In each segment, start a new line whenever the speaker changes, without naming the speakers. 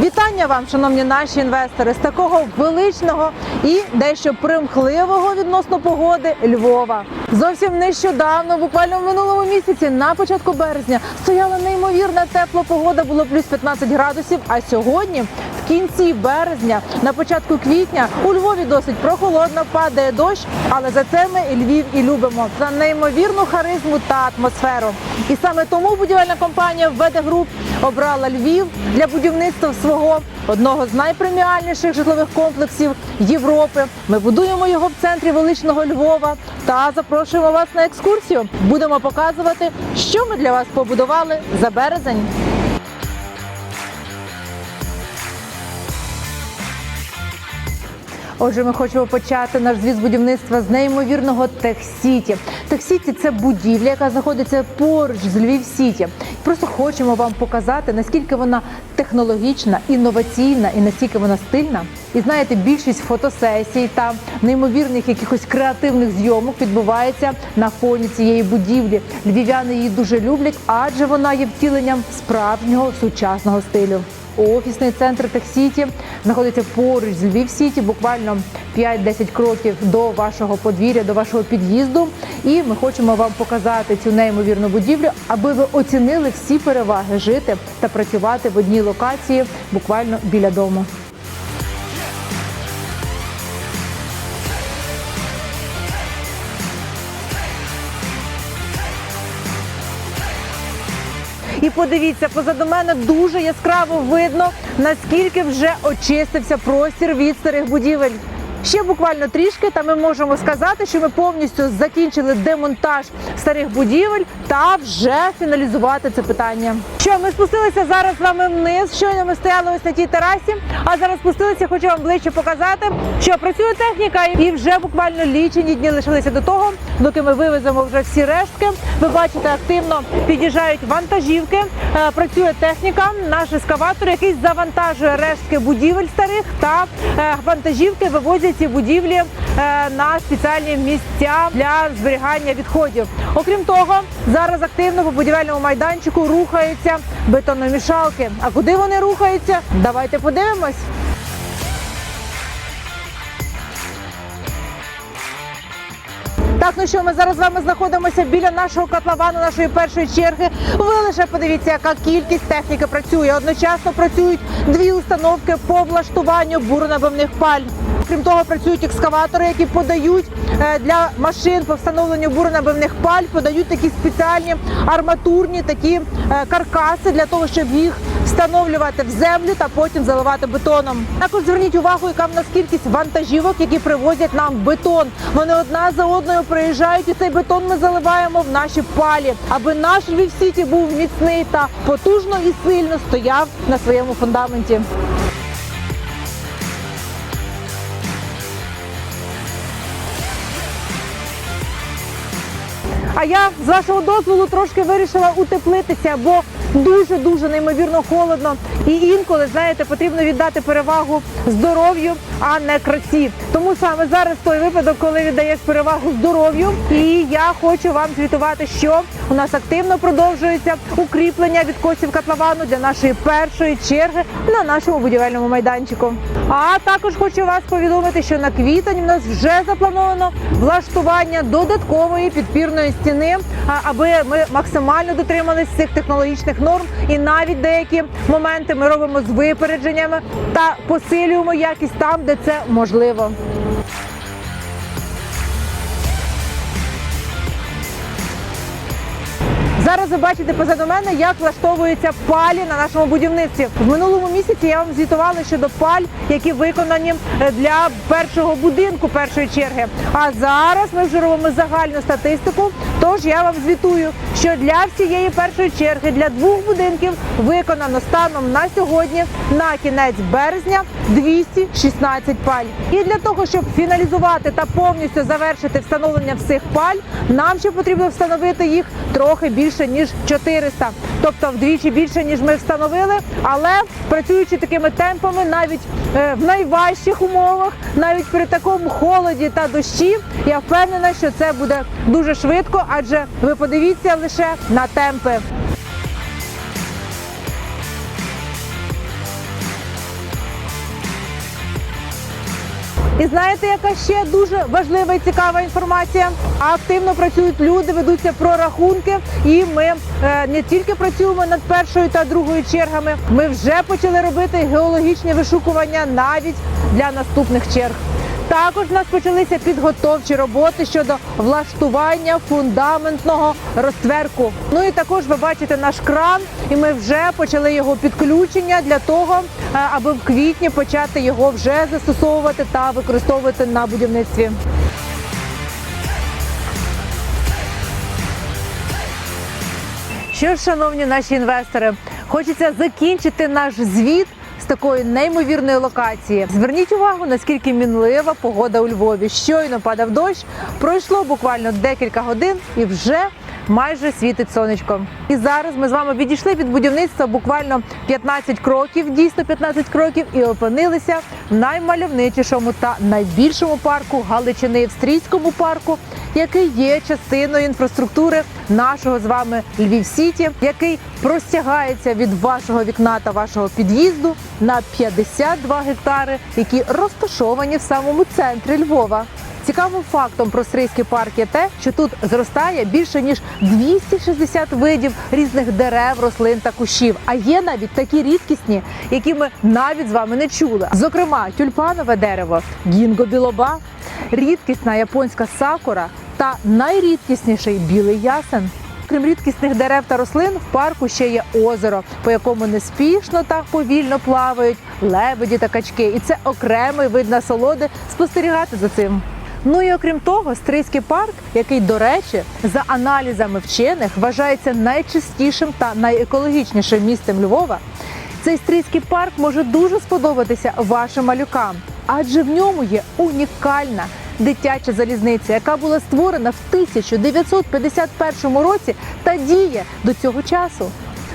Вітання вам, шановні наші інвестори, з такого величного і дещо примхливого відносно погоди Львова. Зовсім нещодавно, буквально в минулому місяці, на початку березня, стояла неймовірна тепла погода, було плюс 15 градусів. А сьогодні, кінці березня, на початку квітня, у Львові досить прохолодно, падає дощ, але за це ми Львів і любимо за неймовірну харизму та атмосферу. І саме тому будівельна компанія ВД Груп обрала Львів для будівництва свого одного з найпреміальніших житлових комплексів Європи. Ми будуємо його в центрі величного Львова та запрошуємо вас на екскурсію. Будемо показувати, що ми для вас побудували за березень. Отже, ми хочемо почати наш звіт з будівництва з неймовірного Техсіті. Техсіті це будівля, яка знаходиться поруч з Львів Сіті. Просто хочемо вам показати, наскільки вона технологічна, інноваційна і наскільки вона стильна. І знаєте, більшість фотосесій та неймовірних якихось креативних зйомок відбувається на фоні цієї будівлі. Львів'яни її дуже люблять, адже вона є втіленням справжнього сучасного стилю. Офісний центр Техсіті знаходиться поруч з Львів Сіті, буквально 5-10 кроків до вашого подвір'я, до вашого під'їзду. І ми хочемо вам показати цю неймовірну будівлю, аби ви оцінили всі переваги жити та працювати в одній локації, буквально біля дому. І подивіться, позаду мене дуже яскраво видно, наскільки вже очистився простір від старих будівель. Ще буквально трішки, та ми можемо сказати, що ми повністю закінчили демонтаж старих будівель та вже фіналізувати це питання. Що ми спустилися зараз з вами вниз? Щойно ми стояли ось на тій терасі, а зараз спустилися. Хочу вам ближче показати, що працює техніка, і вже буквально лічені дні лишилися до того, доки ми вивеземо вже всі рештки. Ви бачите, активно під'їжджають вантажівки. е, Працює техніка, наш ескаватор, який завантажує рештки будівель старих та е, вантажівки вивозять ці будівлі е, на спеціальні місця для зберігання відходів. Окрім того, зараз активно по будівельному майданчику рухаються бетономішалки. А куди вони рухаються? Давайте подивимось. Так, ну що, ми зараз з вами знаходимося біля нашого котловану, нашої першої черги. Ви лише подивіться, яка кількість техніки працює. Одночасно працюють дві установки по влаштуванню буронабивних паль. Крім того, працюють екскаватори, які подають е, для машин по встановленню буронабивних паль, подають такі спеціальні арматурні такі е, каркаси для того, щоб їх встановлювати в землю та потім заливати бетоном. Також зверніть увагу, яка в нас кількість вантажівок, які привозять нам бетон. Вони одна за одною приїжджають, і цей бетон ми заливаємо в наші палі, аби наш Львів Сіті був міцний та потужно і сильно стояв на своєму фундаменті. А я з вашого дозволу трошки вирішила утеплитися, бо дуже дуже неймовірно холодно. І інколи, знаєте, потрібно віддати перевагу здоров'ю, а не красі. Тому саме зараз той випадок, коли віддаєш перевагу здоров'ю. І я хочу вам звітувати, що у нас активно продовжується укріплення відкосів котловану для нашої першої черги на нашому будівельному майданчику. А також хочу вас повідомити, що на квітень у нас вже заплановано влаштування додаткової підпірної стіни, аби ми максимально дотримались цих технологічних норм, і навіть деякі моменти ми робимо з випередженнями та посилюємо якість там, де це можливо. Зараз ви бачите позаду мене, як влаштовуються палі на нашому будівництві. В минулому місяці я вам звітувала щодо паль, які виконані е, для першого будинку першої черги. А зараз ми вже робимо загальну статистику. Тож я вам звітую, що для всієї першої черги для двох будинків виконано станом на сьогодні на кінець березня 216 паль. І для того, щоб фіналізувати та повністю завершити встановлення всіх паль, нам ще потрібно встановити їх трохи більше ніж 400. Тобто вдвічі більше ніж ми встановили, але працюючи такими темпами, навіть е, в найважчих умовах, навіть при такому холоді та дощі, я впевнена, що це буде дуже швидко, адже ви подивіться лише на темпи. І знаєте, яка ще дуже важлива і цікава інформація? Активно працюють люди, ведуться прорахунки, і ми е, не тільки працюємо над першою та другою чергами. Ми вже почали робити геологічні вишукування навіть для наступних черг. Також в нас почалися підготовчі роботи щодо влаштування фундаментного розтверку. Ну і також ви бачите наш кран, і ми вже почали його підключення для того, е, аби в квітні почати його вже застосовувати та використовувати на будівництві. Що ж, шановні наші інвестори, хочеться закінчити наш звіт такої неймовірної локації. Зверніть увагу, наскільки мінлива погода у Львові. Щойно падав дощ, пройшло буквально декілька годин і вже. Майже світить сонечко. І зараз ми з вами відійшли від будівництва буквально 15 кроків, дійсно 15 кроків, і опинилися в наймальовничішому та найбільшому парку Галичини в Стрійському парку, який є частиною інфраструктури нашого з вами Львів Сіті, який простягається від вашого вікна та вашого під'їзду на 52 гектари, які розташовані в самому центрі Львова. Цікавим фактом про Стрийський парк є те, що тут зростає більше ніж 260 видів різних дерев, рослин та кущів. А є навіть такі рідкісні, які ми навіть з вами не чули. Зокрема, тюльпанове дерево, гінго білоба, рідкісна японська сакура та найрідкісніший білий ясен. Крім рідкісних дерев та рослин, в парку ще є озеро, по якому неспішно та повільно плавають лебеді та качки. І це окремий вид насолоди спостерігати за цим. Ну і окрім того, Стрийський парк, який, до речі, за аналізами вчених вважається найчистішим та найекологічнішим містом Львова. Цей стрийський парк може дуже сподобатися вашим малюкам, адже в ньому є унікальна дитяча залізниця, яка була створена в 1951 році та діє до цього часу.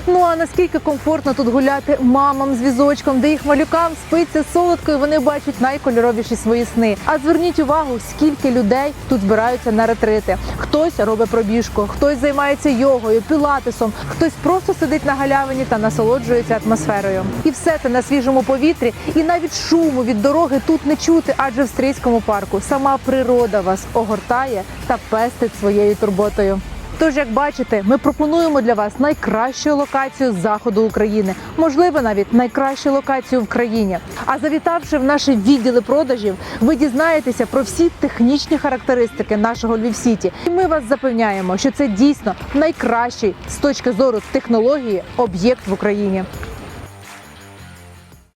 Ну а наскільки комфортно тут гуляти мамам з візочком, де їх малюкам спиться солодко, і вони бачать найкольоровіші свої сни. А зверніть увагу, скільки людей тут збираються на ретрити. Хтось робить пробіжку, хтось займається йогою, пілатесом, хтось просто сидить на галявині та насолоджується атмосферою. І все це на свіжому повітрі, і навіть шуму від дороги тут не чути, адже в стрийському парку сама природа вас огортає та пестить своєю турботою. Тож, як бачите, ми пропонуємо для вас найкращу локацію з заходу України, можливо, навіть найкращу локацію в країні. А завітавши в наші відділи продажів, ви дізнаєтеся про всі технічні характеристики нашого Львів-Сіті. І ми вас запевняємо, що це дійсно найкращий з точки зору технології об'єкт в Україні.